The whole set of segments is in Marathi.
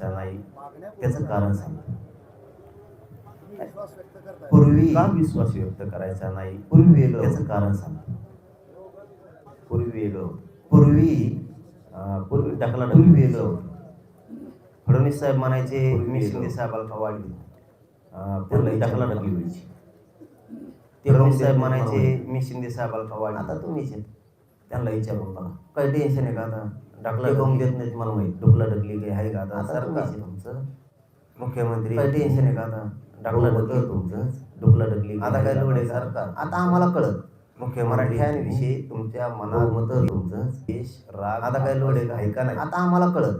करायचा नाही त्याचं कारण करताय पूर्वी का विश्वास व्यक्त करायचा नाही. पूर्वी वेगळं. त्याचं कारण सांगतो पूर्वी वेगळं. पूर्वी अं, पूर्वी टाकला पूर्वी वेगळं. फडणवीस साहेब म्हणायचे मी शिंदे साहेबाला वाढली? अं, पूर्वी टाकला टाकली व्हायची. ते फडणवीस साहेब म्हणायचे मी शिंदे साहेबाला वाढली? आता तुम्हीच आहेत. त्यांना विचारून बघा. काही टेन्शन आहे का आता? डाकला करून देत नाहीत मला माहिती. डुकला डकली काही आहे का आता? सरकार तुमचं. मुख्यमंत्री काही टेन्शन आहे का आता? डाकला डकली. तुमचं. डुकला डकली आता काय लोड आहे सरकार आता आम्हाला कळत. मुख्य मराठ्यांविषयी तुमच्या मनात मत तुमचं. देश राग आता काय लोड आहे का आहे का नाही? आता आम्हाला कळत.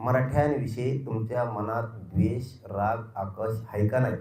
मराठ्यांविषयी तुमच्या मनात द्वेष राग आकर्ष आहे का नाही?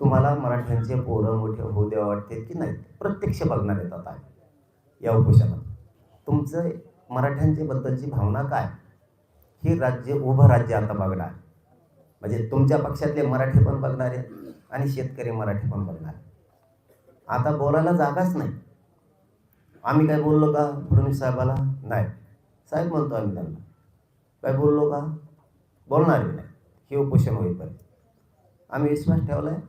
तुम्हाला मराठ्यांचे पोरं मोठे होऊ द्या वाटते की नाही? प्रत्यक्ष बघणार आहेत आता. या उपोषणात. तुमचं मराठ्यांच्या बद्दलची भावना काय? हे राज्य उभं राज्य आता बघणार. म्हणजे तुमच्या पक्षातले मराठी पण बघणार आहेत आणि शेतकरी मराठी पण बघणार आहेत. आता बोलायला जागाच नाही. आम्ही काय बोललो का फडणवीस साहेबाला? नाही. साहेब म्हणतो आम्ही त्यांना. काय बोललो का? बोलणार नाही. हे उपोषण होईपर्यंत. आम्ही विश्वास ठेवला आहे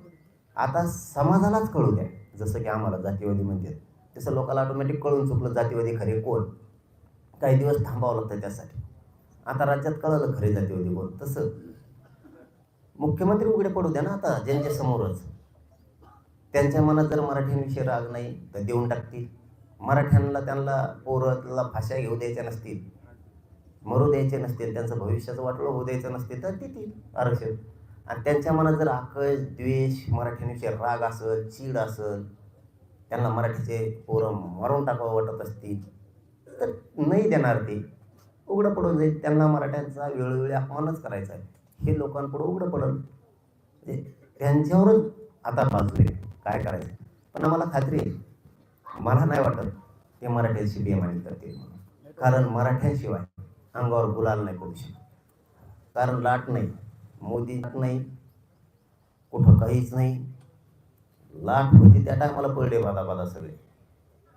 आता समाजालाच कळू द्या. जसं की आम्हाला जातीवादी म्हणतात. तसं लोकांना ऑटोमॅटिक कळून चुकलं जातीवादी खरे कोण? काही दिवस थांबावं लागतं त्यासाठी. आता राज्यात कळलं खरे जातीवादी कोण. तसं. मुख्यमंत्री उघडे पडू द्या ना आता ज्यांच्या समोरच त्यांच्या मनात जर मराठ्यांविषयी राग नाही तर देऊन टाकतील. मराठ्यांना त्यांना पोरं भाषा घेऊ द्यायच्या नसतील. मरू द्यायचे नसतील. त्यांचं भविष्याचं वाटलं होऊ द्यायचं नसतील तर देतील आरक्षण. आणि त्यांच्या मनात जर आकश द्वेष मराठ्यांविषयी राग असेल चीड असेल त्यांना मराठीचे पोरं मारून टाकावं वाटत असतील. तर नाही देणार ते. उघडं पडून जाईल त्यांना मराठ्यांचा वेळोवेळी अपमानच करायचा आहे. हे लोकांपुढं उघडं पडल म्हणजे त्यांच्यावरच आता बाजू काय करायचं? पण आम्हाला खात्री आहे. मला नाही वाटत ते मराठ्यांशी बेमानी करतील म्हणून. कारण मराठ्यांशिवाय अंगावर गुलाल नाही पडू शकत. कारण लाट नाही. मोदी नाही. कुठं काहीच नाही. लाट होती त्या टायमाला पडले बादा बादा सगळे.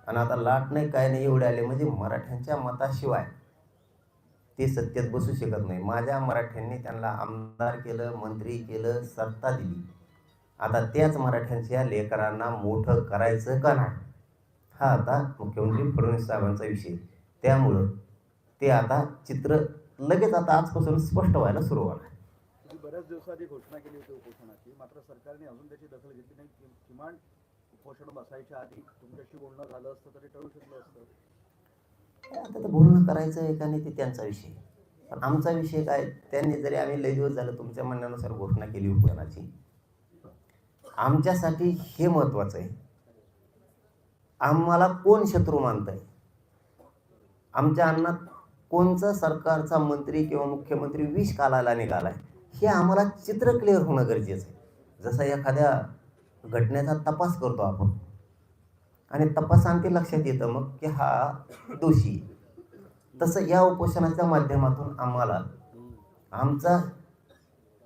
आणि आता लाट नाही काय नाही एवढे आले म्हणजे मराठ्यांच्या मताशिवाय ते सत्तेत बसू शकत नाही. माझ्या मराठ्यांनी त्यांना आमदार केलं मंत्री केलं सत्ता दिली. आता त्याच मराठ्यांच्या लेकरांना मोठं करायचं का नाही? हा आता मुख्यमंत्री फडणवीस साहेबांचा विषय. त्यामुळं ते आता चित्र लगेच आता आजपासून स्पष्ट व्हायला सुरू होणार बऱ्याच दिवसाआधी घोषणा केली होती उपोषणाची. मात्र सरकारने अजून त्याची दखल घेतली नाही. किमान उपोषण बसायच्या आधी तुमच्याशी बोलणं झालं असतं तरी टळू शकलं असतं. आता तर बोलणं करायचं आहे का नाही ते त्यांचा विषय पण आमचा विषय काय त्यांनी जरी आम्ही लय दिवस झालं तुमच्या म्हणण्यानुसार घोषणा केली उपोषणाची. आमच्यासाठी हे महत्त्वाचं आहे. आम्हाला कोण शत्रू मानत आहे आमच्या अन्नात कोणचा सरकारचा मंत्री किंवा मुख्यमंत्री विष कालायला निघाला आहे हे आम्हाला चित्र क्लिअर होणं गरजेचं आहे. जसं एखाद्या घटनेचा तपास करतो आपण. आणि तपासांती लक्षात येतं मग की हा दोषी तसं या उपोषणाच्या माध्यमातून आम्हाला आमचा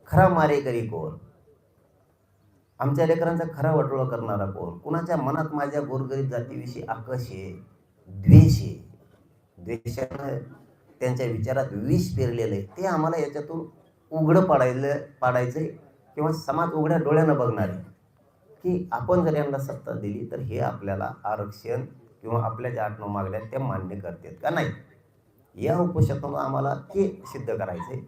खरा मारेकरी कोण? आमच्या लेकरांचा खरा वटोळा करणारा कोण? कुणाच्या मनात माझ्या गोरगरीब जातीविषयी आकर्ष आहे? द्वेष आहे? द्वेषानं त्यांच्या विचारात विष पेरलेलं आहे. ते आम्हाला याच्यातून उघडं पाडायला पाडायचं आहे किंवा समाज उघड्या डोळ्यानं बघणार आहे. की आपण जर यांना सत्ता दिली तर हे आपल्याला आरक्षण किंवा आपल्या ज्या आठ नऊ मागण्या आहेत त्या मान्य करतात का नाही? या उपोषणातून आम्हाला ते सिद्ध करायचं आहे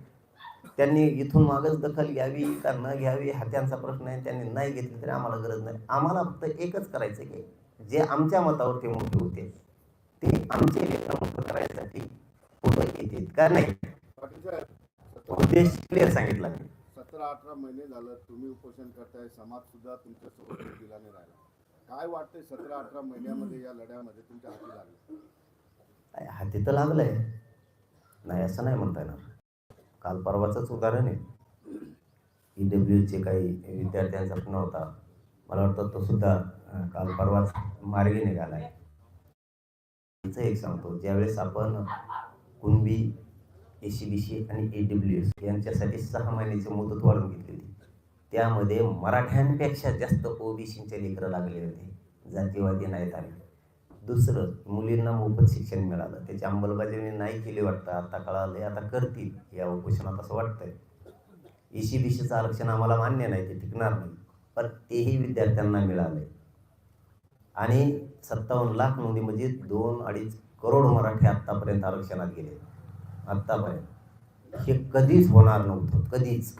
त्यांनी इथून मागच दखल घ्यावी का न घ्यावी हा त्यांचा प्रश्न आहे. त्यांनी नाही घेतली तरी आम्हाला गरज नाही. आम्हाला फक्त एकच करायचं आहे की जे आमच्या मतावर ते मोठे होते ते आमचे लेकरं करायसाठी पुढे येतील का नाही? उद्देश क्लिअर सांगितला मी. सतरा अठरा महिने झालं तुम्ही उपोषण करताय समाजसुद्धा तुमच्यासोबत दिलाने राहिला. काय वाटतंय सतरा अठरा महिन्यामध्ये या लढ्यामध्ये तुमच्या हाती लागलं? हाती तर लागलंय. नाही असं नाही म्हणता येणार. काल परवाचंच उदाहरण आहे. ई डब्ल्यूचे काही विद्यार्थ्यांचा प्रश्न होता. मला वाटतं तो सुद्धा काल परवाच मार्गी निघाला आहे एक सांगतो. ज्यावेळेस आपण Kunbi A C B C आणि ए डब्ल्यू एस यांच्यासाठी सहा महिन्याची मुदत वाढवून घेतली होती. त्यामध्ये मराठ्यांपेक्षा जास्त ओबीसीचे लेकरं लागले होते. जातीवादी नाहीत आले दुसरं मुलींना मोफत शिक्षण मिळालं. त्याची अंमलबजावणी नाही केली वाटतं. आता कळालं आता करतील. या उपोषणात असं वाटतंय. बी सीचं आरक्षण आम्हाला मान्य नाही ते टिकणार नाही. पण तेही विद्यार्थ्यांना मिळालंय. आणि सत्तावन्न लाख नोंदी म्हणजे दोन अडीच करोड मराठी आत्तापर्यंत आरक्षणात गेले. आत्तापर्यंत हे कधीच होणार नव्हतं कधीच.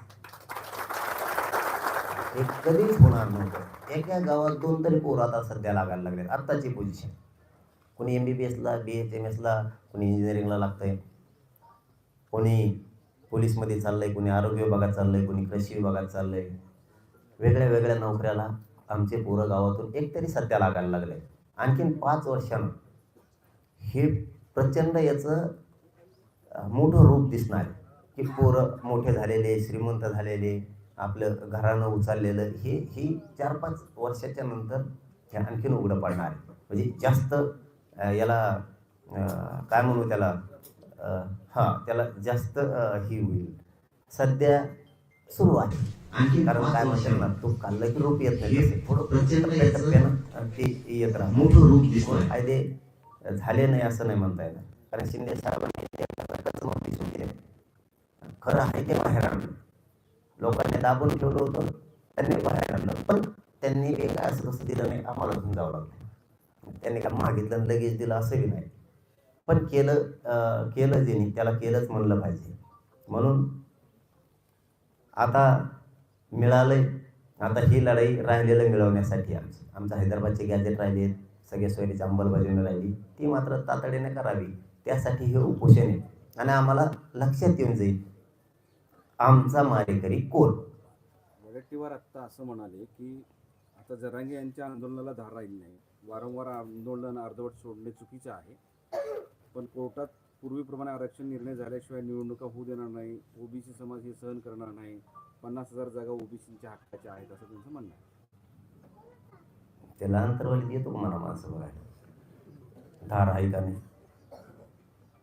हे कधीच होणार नव्हतं. एका गावात दोन तरी पोरं आता सध्या लागायला लागले आत्ताची पोझिशन कोणी एम बी बी एसला बी एच एम एसला कोणी इंजिनिअरिंगला लागतंय. कोणी पोलीसमध्ये चाललंय कोणी आरोग्य विभागात चाललंय कोणी कृषी विभागात चाललंय. वेगळ्या वेगळ्या नोकऱ्याला आमचे पोरं गावातून एक तरी सध्या लागायला लागले आणखीन पाच वर्षानं हे प्रचंड याचं मोठं रूप दिसणार. आहे की पोरं मोठे झालेले श्रीमंत झालेले आपलं घरानं उचललेलं हे ही चार पाच वर्षाच्या नंतर हे आणखीन उघडं पडणार. आहे म्हणजे जास्त याला काय म्हणू त्याला हां त्याला जास्त ही होईल. सध्या सुरू आहे. कारण काय म्हणतात ना तो खाल्लं की रूप येत नाही. थोडं टप्प्यानं ते येत राहतं. फायदे झाले नाही असं नाही म्हणता येणार. कारण शिंदे साहेबांनी खरं आहे ते बाहेर आणलं लोकांनी दाबून ठेवलं होतं त्यांनी बाहेर आणलं. पण त्यांनी एक असं कसं दिलं नाही आम्हाला घेऊन जावं लागलं. त्यांनी काय मागितलं लगेच दिलं असंही नाही. पण केलं केलं केलं ज्यांनी त्याला केलंच म्हणलं पाहिजे. म्हणून आता मिळालंय आता ही लढाई राहिलेलं मिळवण्यासाठी आमची. आमचं हैदराबादचे गॅजेट राहिलेत सगळ्या सोयीची अंमलबजावणी राहिली ती मात्र तातडीने करावी. त्यासाठी हे उपोषण आहे. आणि आम्हाला लक्षात येऊन जाईल आमचा मारेकरी कोण? वडेट्टीवार आत्ता असं म्हणाले की आता जरांगे यांच्या आंदोलनाला धार राहील नाही. वारंवार आंदोलन अर्धवट सोडणे चुकीचे आहे. पण कोर्टात पूर्वीप्रमाणे आरक्षण निर्णय झाल्याशिवाय निवडणुका होऊ देणार नाही. ओबीसी समाज हे सहन करणार नाही. पन्नास हजार जागा ओबीसीच्या हक्काच्या आहेत असं त्यांचं म्हणणं आहे? त्याला अंतरवालीत येतो मला माणसं बघायला? धार आहे का नाही?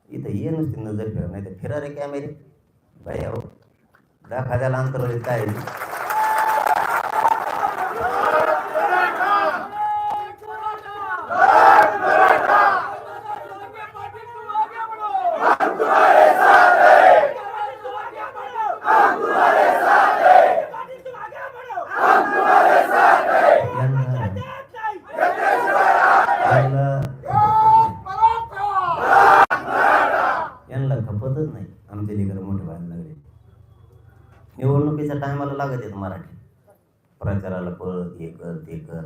इथं ये नुसती नजर फिरा नाही तर फिरा रे कॅमेरे बाई अहो दाखाद्याला अंतरवालीत काय आहे? यांना यांना यांना खपतच नाही आमचे लेकर मोठे व्हायला लागले निवडणुकीच्या टायमाला लागत येत मराठी प्रचाराला पळ हे कर ते कर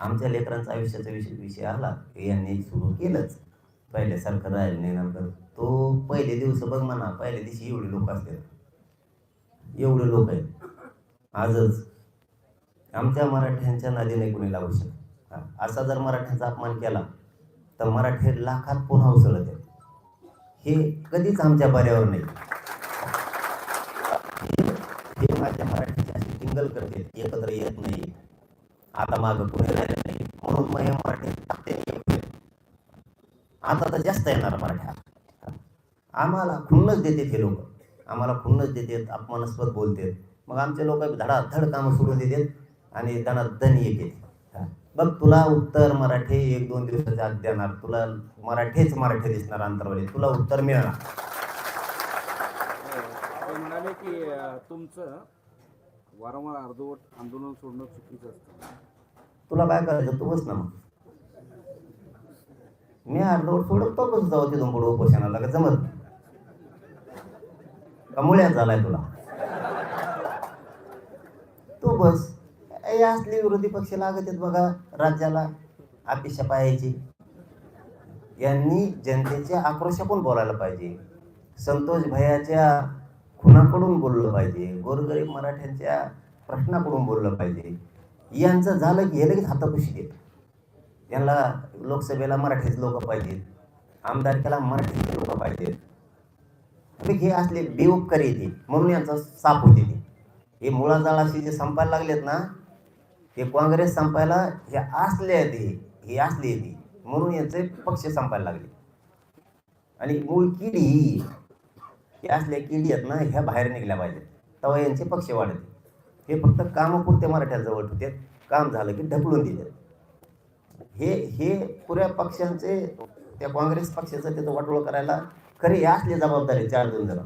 आमच्या लेकरांचा आयुष्याचा विषय विषय आला यांनी सुरू केलंच. पहिल्यासारखं राहिलं नाही नंतर. तो पहिले दिवस बघ म्हणा पहिल्या दिवशी एवढे लोक असतात एवढे लोक आहेत. आजच. आमच्या मराठ्यांच्या नादीने कोणी लागू शकत असा जर मराठ्यांचा अपमान केला तर मराठी लाखात पुन्हा उसळत आहेत. हे कधीच आमच्या पर्यावर नाही. हे- माझ्या मराठीच्या टिंगल करते एकत्र येत नाही. आता मागं कोणी राहिले. नाही मराठी आता तर जास्त येणार मराठ्या आम्हाला खुन्नच देतात हे लोक. आम्हाला खुन्नच देतात अपमानास्पद बोलतात. मग आमचे लोक धडाधड कामं सोडून देतात आणि त्यांना धन येते बघ तुला उत्तर मराठी एक दोन दिवसाच्या आत देणार. तुला मराठीच मराठी दिसणार अंतरवाली. तुला उत्तर मिळणार. म्हणाले की तुमचं वारंवार अर्धवट आंदोलन सोडणं चुकीचं असतं. तुला काय करायचं? तू बस ना मग. मी अर्धवट सोडत तो कसं जाऊ तिथून पुढे उपोषणाला का जमत कमुळ्यात झालाय तुला? तू बस. असले असली विरोधी पक्ष लागत आहेत बघा राज्याला अपेक्षा पाहायची. यांनी जनतेच्या आक्रोशातून बोलायला पाहिजे. संतोष भैयाच्या खुनाकडून बोललं पाहिजे. गोरगरीब मराठ्यांच्या प्रश्नाकडून बोललं पाहिजे. यांचं झालं की हे लगेच हातापाशी देत. यांना लोकसभेला मराठीच लोक पाहिजेत. आमदारकीला मराठीचे लोक पाहिजेत. हे असले बेउपकार येते. म्हणून यांचा साप होते ते. हे मुळाजाळाशी जे संपायला लागलेत ना ते काँग्रेस संपायला हे असले ते हे असले ते. म्हणून यांचे पक्ष संपायला लागले. आणि मूळ किडी ही हे असल्या किडी आहेत ना ह्या बाहेर निघल्या पाहिजेत. तेव्हा यांचे पक्ष वाढते हे फक्त कामापुरते मराठ्याजवळ ठेवतात. काम झालं की ढकलून दिले हे हे पुऱ्या पक्षांचे त्या काँग्रेस पक्षाचं तिथं वाटोळ करायला खरे हे असले जबाबदारी चार दोन जण.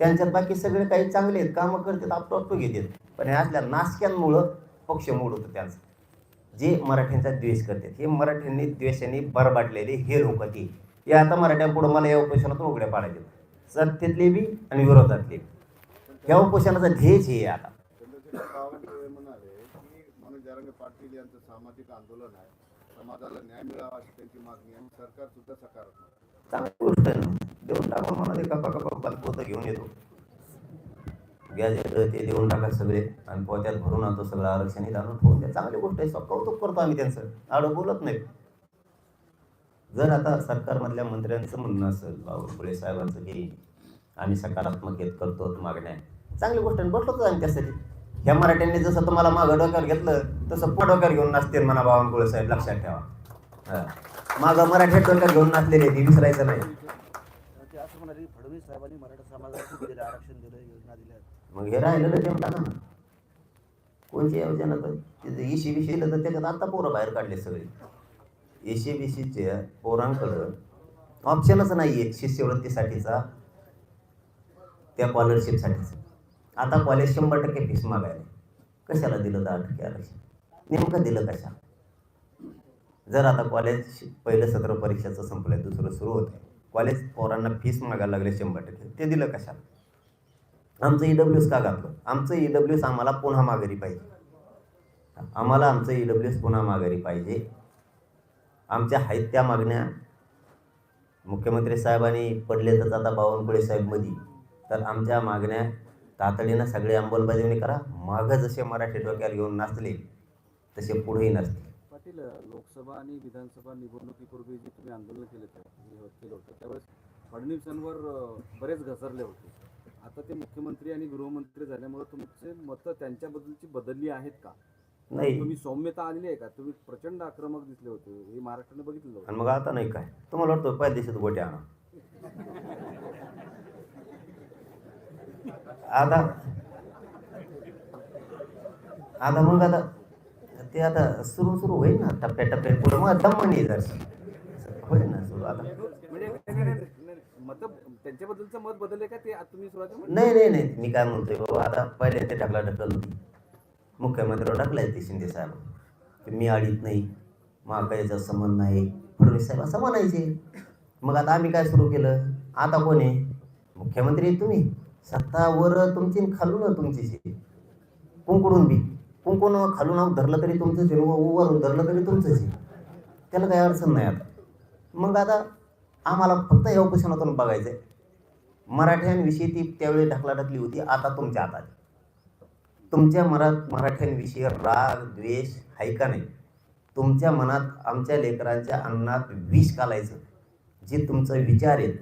त्यांच्यात बाकी सगळे काही चांगले आहेत कामं करतात आपलं घेतात. पण हे असल्या नाशक्यांमुळं पक्ष मोड होतं त्यांचं. जे मराठ्यांचा द्वेष करतात हे मराठ्यांनी द्वेषाने बरबाटलेले हे लोक ते हे आता मराठ्यांपुढं मला या उपोषणातून उघड्या पाडायचे सत्तेतले बी आणि विरोधातले बी. या उपोषणाचा ध्येयच हे आहे आता चंद्रशेखर बावनकुळे म्हणाले की मनोज जरांगे पाटील यांचं सामाजिक आंदोलन आहे समाजाला न्याय मिळावा अशी त्यांची मागणी आणि सरकार सुद्धा सकारात्मक चांगली गोष्ट आहे. ना देऊन टाका मला ते कपा कपा बालपोतं घेऊन येतो. गॅजेट ते देऊन टाका सगळे. आणि पोत्यात भरून आणतो सगळं आरक्षण हे आणून ठेवून द्या. चांगली गोष्ट आहे. कौतुक करतो आम्ही त्यांचं. आडं बोलत नाही जर आता सरकारमधल्या मंत्र्यांचं म्हणणं असेल बावनकुळे साहेबांचं की आम्ही सकारात्मक येत करतो मागण्या. चांगली गोष्ट आहे. बसलोच आम्ही त्यासाठी. ह्या मराठ्यांनी जसं तुम्हाला मागं डोक्यावर घेतलं तसं पोट डोक्यावर घेऊन नाचतील म्हणा बावनकुळे साहेब लक्षात ठेवा. मागं मराठ्यात डोक्यात घेऊन नाचलेले ते विसरायचं नाही. असं म्हणाले फडणवीस साहेबांनी मराठा समाजाला आरक्षण दिलं योजना दिल्या मग हे राहिलेलं देऊन टाका ना. कोणची योजना तर? तिथे इशी बिशी तर त्याच्यात आता पोरं बाहेर काढले सगळे. एशी बिशीचे पोरांकडं ऑप्शनच नाही आहे शिष्यवृत्तीसाठीचा त्या स्कॉलरशिपसाठीचा आता कॉलेज शंभर टक्के फीस मागायला कशाला दिलं दहा टक्के आरक्षण? नेमकं दिलं कशा जर आता कॉलेज पहिलं सत्र परीक्षेचं आहे दुसरं सुरू होत आहे कॉलेज पोरांना फीस मागायला लागले शंभर टक्के. ते दिलं कशाला? आमचं ई डब्ल्यू एस का घातलं? आमचं ई डब्ल्यू एस आम्हाला पुन्हा माघारी पाहिजे. आम्हाला आमचं ई डब्ल्यू एस पुन्हा माघारी पाहिजे. आमच्या आहेत त्या मागण्या मुख्यमंत्री साहेबांनी पडले तर आता बावनकुळे साहेब तर आमच्या मागण्या तातडीनं सगळे अंमलबजावणी करा. मागं जसे मराठी डोक्याला घेऊन नाचले तसे पुढेही नसतील पाटील लोकसभा आणि विधानसभा निवडणुकीपूर्वी जे तुम्ही आंदोलन केलं केलं होतं. त्यावेळेस फडणवीसांवर बरेच घसरले होते. आता ते मुख्यमंत्री आणि गृहमंत्री झाल्यामुळे तुमचे मतं त्यांच्याबद्दलची बदलली आहेत का? नाही. तुम्ही सौम्यता आलेली आहे का? तुम्ही प्रचंड आक्रमक दिसले होते. हे महाराष्ट्राने बघितलं आणि मग आता नाही काय? तुम्हाला वाटतं पहिल्या दिवशीत गोट्या आणा. आता आता मग आता ते आता सुरू सुरू होईल ना टप्प्या टप्प्यात पुढे. मग दम जर. होईल ना सुरू आता. म्हणजे त्यांच्याबद्दलचं मत बदलले का ते तुम्ही नाही नाही नाही. मी काय म्हणतोय बाबा आता पहिले ते ढकला ढकल मुख्यमंत्र्यावर ढकलाय ते शिंदे साहेब. की मी आडीत नाही. महागाईचा संबंध नाही. फडणवीस साहेब असं म्हणायचे. मग आता आम्ही काय सुरू केलं? आता कोण आहे? मुख्यमंत्री आहे सत्ता सत्तावर तुमची खालून तुमची कुंकडून बी. कुंकून खालून धरलं तरी तुमचंच आहे. वरून धरलं तरी तुमचंच त्याला काही अडचण नाही आता. मग आता आम्हाला फक्त या उपोषणातून बघायचं आहे मराठ्यांविषयी ती त्यावेळी ढकलाढकली होती आता तुमच्या हातात तुमच्या मनात मराठ्यांविषयी राग द्वेष आहे का नाही? तुमच्या मनात आमच्या लेकरांच्या अन्नात विष घालायचं. जे तुमचं विचार आहेत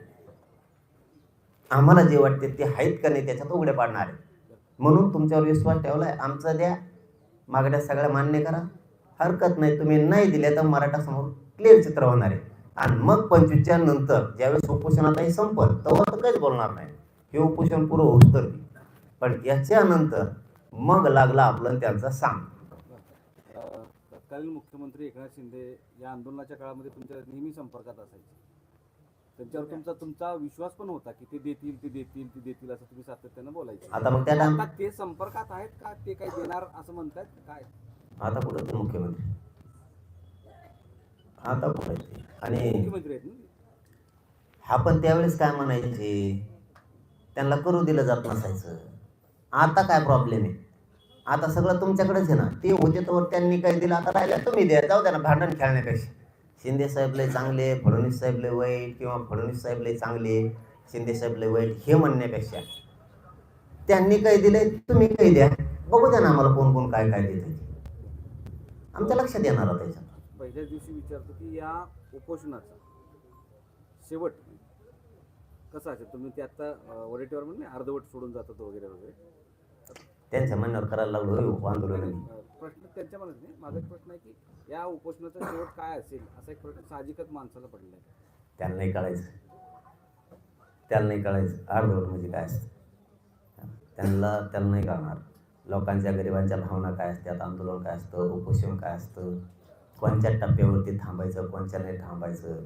आम्हाला जे वाटते ते आहेत का नाही त्याच्यात उघडे पाडणार आहे. म्हणून तुमच्यावर विश्वास ठेवलाय. आमचा द्या. मागण्या सगळ्या मान्य करा. हरकत नाही तुम्ही नाही दिल्या तर मराठा समोर क्लिअर चित्र होणार आहे. आणि मग पंचवीसच्या नंतर ज्यावेळेस उपोषणातही संपल तेव्हा तर काहीच बोलणार नाही. हे उपोषण पुरं होऊस पण याच्यानंतर मग लागला आपलं त्यांचा सांग तत्कालीन मुख्यमंत्री एकनाथ शिंदे या आंदोलनाच्या काळामध्ये तुमच्या नेहमी संपर्कात असायचे. त्यांच्यावर तुमचा तुमचा विश्वास पण होता की ते देतील ते देतील ते देतील असं तुम्ही सातत्यानं बोलायचे. आता मग आता ते संपर्कात आहेत का? ते काही देणार असं म्हणतात काय? आता कुठं ते मुख्यमंत्री? आता कुठं ते? आणि मुख्यमंत्री आहेत ना? हा पण त्यावेळेस काय म्हणायचे त्यांना करू दिलं जात नसायचं. आता काय प्रॉब्लेम आहे? आता सगळं तुमच्याकडेच आहे ना? ते होते तर त्यांनी काय दिलं आता राहिलं तुम्ही द्या. जाऊ द्या ना भांडण खेळण्यापेक्षा. शिंदे साहेबले चांगले फडणवीस साहेबले वाईट किंवा फडणवीस साहेबले चांगले शिंदे साहेबले वाईट हे म्हणण्यापेक्षा. त्यांनी काय दिले तुम्ही काही द्या. बघू द्या ना आम्हाला कोण कोण काय काय देते आमच्या लक्षात येणार आहे त्याच्यात पहिल्याच दिवशी विचारतो की या उपोषणाचा शेवट कसा असेल? तुम्ही ते आता वडेटीवर म्हणले अर्धवट सोडून जातात वगैरे वगैरे. त्यांच्या म्हणण्यावर करायला लागलो हो आंदोलन प्रश्न त्यांच्या मनात नाही. माझा प्रश्न आहे की या उपोषणाचा शेवट काय असेल? असा एक प्रश्न साहजिकच माणसाला पडला त्याला नाही कळायचं. त्याला नाही कळायचं. अर्धवट म्हणजे काय असतं? त्यांना त्याला नाही कळणार. लोकांच्या गरिबांच्या भावना काय असतात? आंदोलन काय असतं? उपोषण काय असतं? कोणत्या टप्प्यावरती थांबायचं? कोणत्या नाही थांबायचं?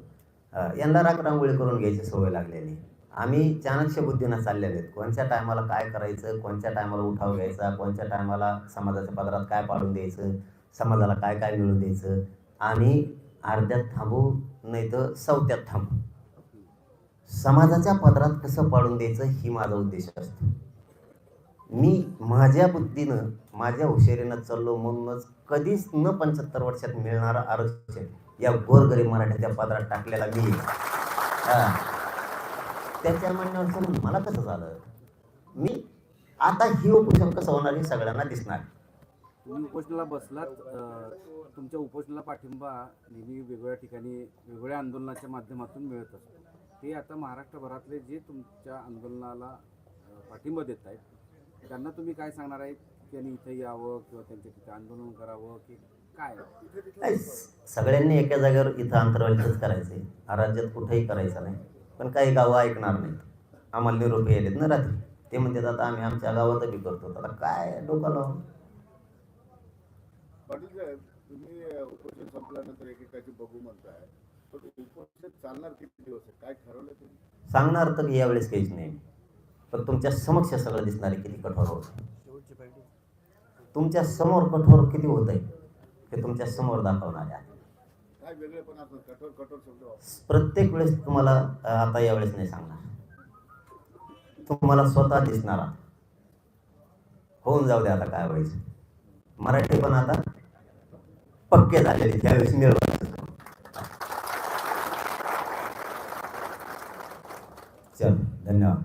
यांना रांगोळी करून घ्यायची सवय लागलेली आम्ही चाणक्य बुद्धीनं चाललेले आहेत. कोणत्या टायमाला काय करायचं कोणत्या टायमाला उठाव घ्यायचा कोणत्या टायमाला समाजाच्या पदरात काय पाडून द्यायचं समाजाला काय काय मिळून द्यायचं आम्ही अर्ध्यात थांबू नाही तर सौत्यात थांबू. समाजाच्या पदरात कसं पाडून द्यायचं ही माझा उद्देश असतो. मी माझ्या बुद्धीनं माझ्या हुशारीनं चाललो म्हणूनच कधीच न पंच्याहत्तर वर्षात मिळणारं आरक्षण या गोरगरीब मराठ्याच्या पदरात टाकलेला मी. त्याच्या म्हणण्यावर चालून मला कसं झालं? मी आता ही उपोषण कसं होणार हे सगळ्यांना दिसणार. तुम्ही उपोषणाला बसलात तुमच्या उपोषणाला पाठिंबा नेहमी वेगवेगळ्या ठिकाणी वेगवेगळ्या आंदोलनाच्या माध्यमातून मिळत असतो. ते आता महाराष्ट्रभरातले जे तुमच्या आंदोलनाला पाठिंबा देत आहेत त्यांना तुम्ही काय सांगणार आहेत? त्यांनी इथे यावं किंवा त्यांच्या तिथे आंदोलन करावं की काय? सगळ्यांनी एका जागेवर इथं अंतरावलीच करायचं आहे राज्यात कुठेही करायचं नाही. पण काही गावं ऐकणार नाहीत. आम्हाला निरोप यायलेत ना रात्री. ते म्हणतात आता आम्ही आमच्या गावात बी करतो. आता काय डोकं लावून? पाटील साहेब तुम्ही अ, उपोषण संपल्यानंतर एकेकाची बघू म्हणताय. पण उपोषण चालणार किती दिवस आहे? काय ठरवलं तुम्ही? सांगणार तर यावेळेस काहीच नाही. पण तुमच्या समक्ष सगळं दिसणार आहे किती कठोर होत तुमच्यासमोर कठोर किती होत आहे हे तुमच्यासमोर दाखवणार आहे काय वेगळेपणा कठोर कठोर शब्द प्रत्येक वेळेस तुम्हाला आता यावेळेस नाही सांगणार. तुम्हाला स्वतः दिसणार होऊन जाऊ दे आता काय वेळेस मराठी पण आता पक्के झालेले त्यावेळेस निर्माण चल धन्यवाद.